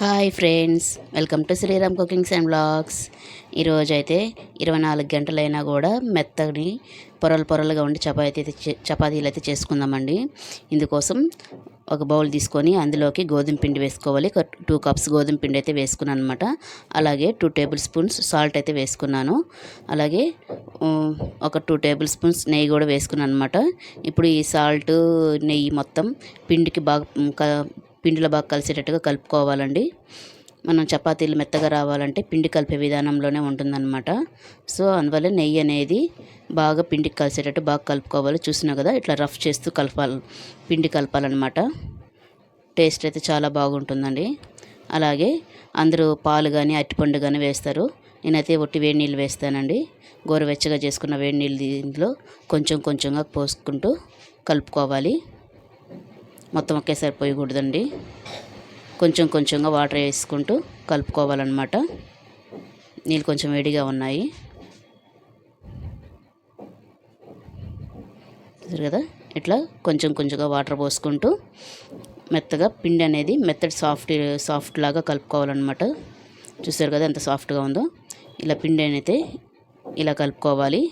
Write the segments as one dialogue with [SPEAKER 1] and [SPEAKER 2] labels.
[SPEAKER 1] Hi friends welcome to Sriram cookings and blogs ఈరోజు అయితే ఇరవై నాలుగు గంటలైనా కూడా మెత్తని పొరలు పొరలుగా ఉండి చపాతీ అయితే చపాతీలు అయితే చేసుకుందామండి. ఇందుకోసం ఒక బౌల్ తీసుకొని అందులోకి గోధుమ పిండి వేసుకోవాలి. టూ కప్స్ గోధుమ పిండి అయితే వేసుకున్నాను అనమాట అలాగే టూ టేబుల్ స్పూన్స్ సాల్ట్ అయితే వేసుకున్నాను. అలాగే ఒక టూ టేబుల్ స్పూన్స్ నెయ్యి కూడా వేసుకున్నాను అనమాట ఇప్పుడు ఈ సాల్ట్ నెయ్యి మొత్తం పిండికి బాగా పిండిలో బాగా కలిసేటట్టుగా కలుపుకోవాలండి. మనం చపాతీలు మెత్తగా రావాలంటే పిండి కలిపే విధానంలోనే ఉంటుందన్నమాట. సో అందువల్ల నెయ్యి అనేది బాగా పిండికి కలిసేటట్టు బాగా కలుపుకోవాలి. చూసినా కదా ఇట్లా రఫ్ చేస్తూ కలపాలి పిండి కలపాలన్నమాట. టేస్ట్ అయితే చాలా బాగుంటుందండి. అలాగే అందరూ పాలు కానీ అరటిపండు కానీ వేస్తారు. నేనైతే ఒట్టి వేడి నీళ్ళు వేస్తానండి. గోరువెచ్చగా చేసుకున్న వేడి నీళ్ళు దీంట్లో కొంచెం కొంచెంగా పోసుకుంటూ కలుపుకోవాలి. మొత్తం ఒకేసారి పోయకూడదండి. కొంచెం కొంచెంగా వాటర్ వేసుకుంటూ కలుపుకోవాలన్నమాట. నీళ్ళు కొంచెం వేడిగా ఉన్నాయి. కదా? ఇట్లా కొంచెం కొంచెంగా వాటర్ పోసుకుంటూ మెత్తగా పిండి అనేది మెత్తటి సాఫ్ట్ సాఫ్ట్ లాగా కలుపుకోవాలన్నమాట. చూసారు కదా ఎంత సాఫ్ట్గా ఉందో? ఇలా పిండి అయితే ఇలా కలుపుకోవాలి.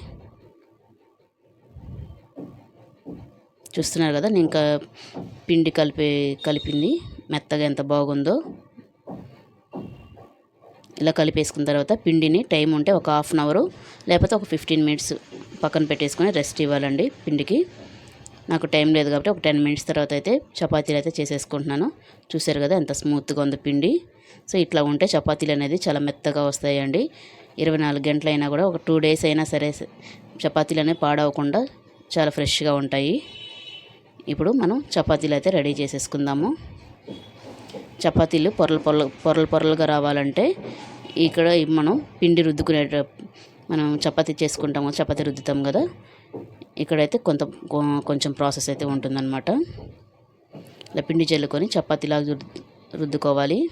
[SPEAKER 1] చూస్తున్నారు కదా నేను ఇంకా పిండి కలిపి కలిపింది. మెత్తగా ఎంత బాగుందో. ఇలా కలిపేసుకున్న తర్వాత పిండిని టైం ఉంటే ఒక హాఫ్ అన్ అవరు లేకపోతే ఒక ఫిఫ్టీన్ మినిట్స్ పక్కన పెట్టేసుకొని రెస్ట్ ఇవ్వాలండి పిండికి. నాకు టైం లేదు కాబట్టి ఒక టెన్ మినిట్స్ తర్వాత అయితే చపాతీలు అయితే చేసేసుకుంటున్నాను. చూసారు కదా ఎంత స్మూత్గా ఉంది పిండి. సో ఇట్లా ఉంటే చపాతీలు అనేది చాలా మెత్తగా వస్తాయండి. ఇరవై నాలుగు గంటలైనా కూడా ఒక టూ డేస్ అయినా సరే చపాతీలు అనేవి పాడవకుండా చాలా ఫ్రెష్గా ఉంటాయి. ఇప్పుడు మనం చపాతీలు అయితే రెడీ చేసేసుకుందాము. చపాతీలు పొరలు పొరలు పొరలు పొరలుగా రావాలంటే ఇక్కడ మనం పిండి రుద్దుకునే మనం చపాతీ చేసుకుంటాము చపాతీ రుద్దుతాం కదా. ఇక్కడైతే కొంత కొ- కొంచెం ప్రాసెస్ అయితే ఉంటుందన్నమాట. ఇలా పిండి చల్లుకొని చపాతీలాగా రుద్దు- రుద్దుకోవాలి.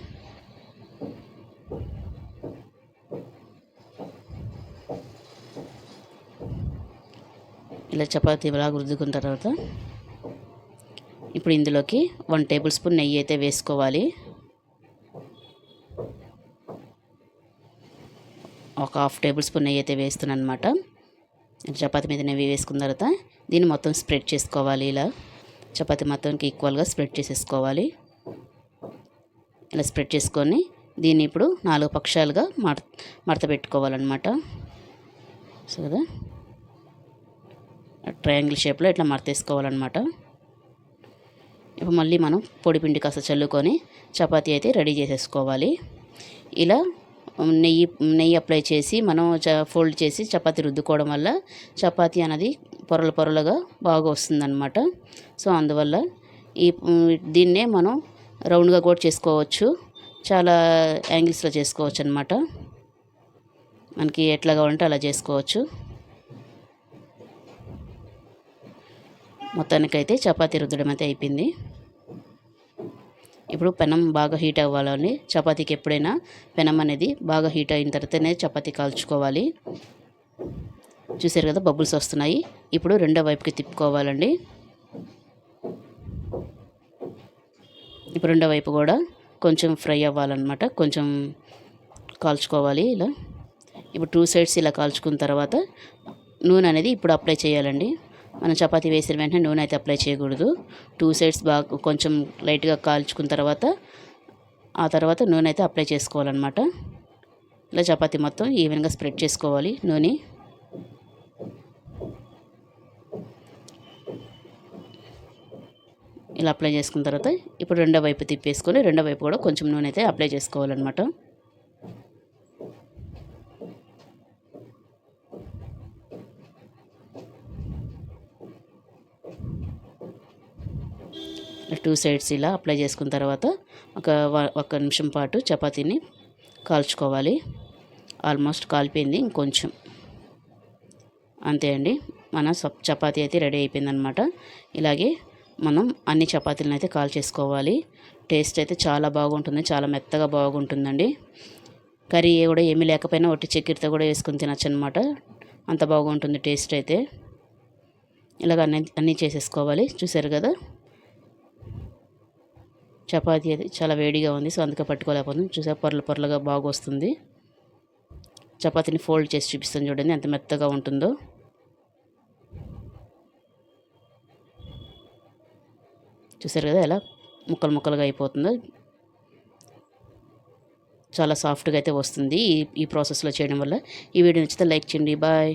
[SPEAKER 1] ఇలా చపాతీ లాగా రుద్దుకున్న తర్వాత ఇప్పుడు ఇందులోకి వన్ టేబుల్ స్పూన్ నెయ్యి అయితే వేసుకోవాలి. ఒక హాఫ్ టేబుల్ స్పూన్ నెయ్యి అయితే వేస్తున్నాను అనమాట చపాతీ మీద నెయ్యి వేసుకున్న తర్వాత దీన్ని మొత్తం స్ప్రెడ్ చేసుకోవాలి ఇలా. చపాతి మొత్తానికి ఈక్వల్గా స్ప్రెడ్ చేసేసుకోవాలి. ఇలా స్ప్రెడ్ చేసుకొని దీన్ని ఇప్పుడు నాలుగు పక్షాలుగా మడ మడత పెట్టుకోవాలన్నమాట. సో కదా? ట్రయాంగిల్ షేప్లో ఇట్లా మడతేసుకోవాలన్నమాట ఇప్పుడు మళ్ళీ మనం పొడిపిండి కాస్త చల్లుకొని చపాతీ అయితే రెడీ చేసేసుకోవాలి. ఇలా నెయ్యి నెయ్యి అప్లై చేసి మనం చ ఫోల్డ్ చేసి చపాతీ రుద్దుకోవడం వల్ల చపాతీ అనేది పొరలు పొరలుగా బాగా వస్తుందన్నమాట. సో అందువల్ల ఈ దీన్నే మనం రౌండ్గా కూడా చేసుకోవచ్చు. చాలా యాంగిల్స్లో చేసుకోవచ్చు అనమాట మనకి ఎట్లా కావాలంటే అలా చేసుకోవచ్చు. మొత్తానికైతే చపాతీ రుద్దడం అయితే అయిపోయింది. ఇప్పుడు పెనం బాగా హీట్ అవ్వాలని చపాతీకి ఎప్పుడైనా పెనం అనేది బాగా హీట్ అయిన తర్వాతనే చపాతీ కాల్చుకోవాలి. చూసారు కదా బబుల్స్ వస్తున్నాయి. ఇప్పుడు రెండో వైపుకి తిప్పుకోవాలండి. ఇప్పుడు రెండో వైపు కూడా కొంచెం ఫ్రై అవ్వాలన్నమాట. కొంచెం కాల్చుకోవాలి ఇలా. ఇప్పుడు టూ సైడ్స్ ఇలా కాల్చుకున్న తర్వాత నూనె అనేది ఇప్పుడు అప్లై చేయాలండి. మనం చపాతీ వేసిన వెంటనే నూనె అయితే అప్లై చేయకూడదు. టూ సైడ్స్ బాగా కొంచెం లైట్గా కాల్చుకున్న తర్వాత ఆ తర్వాత నూనె అయితే అప్లై చేసుకోవాలన్నమాట. ఇలా చపాతీ మొత్తం ఈవెన్గా స్ప్రెడ్ చేసుకోవాలి నూనె. ఇలా అప్లై చేసుకున్న తర్వాత ఇప్పుడు రెండో వైపు తిప్పేసుకొని రెండో వైపు కూడా కొంచెం నూనె అయితే అప్లై చేసుకోవాలన్నమాట. టూ సైడ్స్ ఇలా అప్లై చేసుకున్న తర్వాత ఒక వ- ఒక నిమిషం పాటు చపాతీని కాల్చుకోవాలి. ఆల్మోస్ట్ కాలిపోయింది ఇంకొంచెం. అంతే అండి. మన సప్ చపాతీ అయితే రెడీ అయిపోయిందనమాట ఇలాగే మనం అన్ని చపాతీలను అయితే కాల్ చేసుకోవాలి. టేస్ట్ అయితే చాలా బాగుంటుంది. చాలా మెత్తగా బాగుంటుందండి. కర్రీ కూడా ఏమీ లేకపోయినా ఒట్టి చక్కెరతో కూడా వేసుకొని తినచ్చు అనమాట అంత బాగుంటుంది టేస్ట్ అయితే. ఇలాగ అన్ని అన్నీ చేసేసుకోవాలి. చూసారు కదా? చపాతీ అది చాలా వేడిగా ఉంది సో అందుకే పట్టుకోలేకపోతుంది చూసా పొరలు పొరలుగా బాగా వస్తుంది. చపాతీని ఫోల్డ్ చేసి చూపిస్తాను చూడండి ఎంత మెత్తగా ఉంటుందో. చూసారు కదా ఎలా ముక్కలు ముక్కలుగా అయిపోతుందో. చాలా సాఫ్ట్గా అయితే వస్తుంది ఈ ఈ ప్రాసెస్లో చేయడం వల్ల. ఈ వీడియో నచ్చితే లైక్ చేయండి బాయ్.